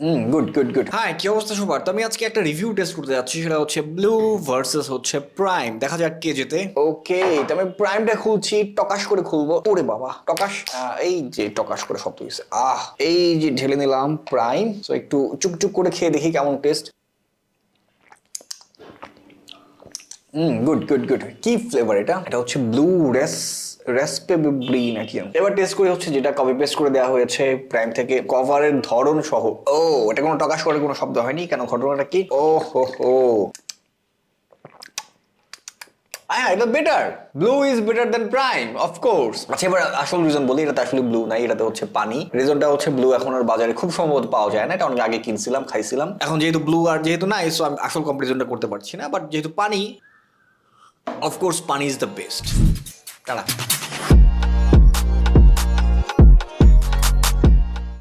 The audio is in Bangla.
হুম গুড গুড গুড হ্যাঁ কি অবস্থা সবার? তো আমি আজকে একটা রিভিউ টেস্ট করতে যাচ্ছি সেটা হচ্ছে ব্লু ভার্সেস হচ্ছে প্রাইম দেখা যাক কে যেতে ওকে তো আমি প্রাইমটা খুলছি টকাশ করে খুলবো। ওরে বাবা টকাশ। এই যে টকাশ করে শব্দ হয়েছে আহ এই যে ঢেলে নিলাম প্রাইম তো একটু চুপচুপ করে খেয়ে দেখি কেমন টেস্ট হুম গুড গুড গুড কি ফ্লেভার এটা? এটা হচ্ছে ব্লু রেস রেসপেবলি নাকি এবার টেস্ট করে হচ্ছে যেটা কপি পেস্ট করে দেওয়া হয়েছে প্রাইম থেকে কভারের ধরন সহ। ও, এটা কোনো টকাশ করে কোনো শব্দ হয়নি? কেন, ঘটনাটা কি? ও, হো হো। হ্যাঁ এটা better blue is better than prime of course আচ্ছা এবার আসল রিজন বলি, এটা আসলে ব্লু নাই এটাতে হচ্ছে পানি। রিজনটা হচ্ছে ব্লু এখন আর বাজারে খুব সম্ভবত পাওয়া যায় না এটা অনেক আগে কিনছিলাম, খাইছিলাম। এখন যেহেতু ব্লু আর যেহেতু নাই সো আমি আসল কম্পারিজনটা করতে পারছি না বাট যেহেতু পানি অফকোর্স পানি ইজ দ্য বেস্ট 干了。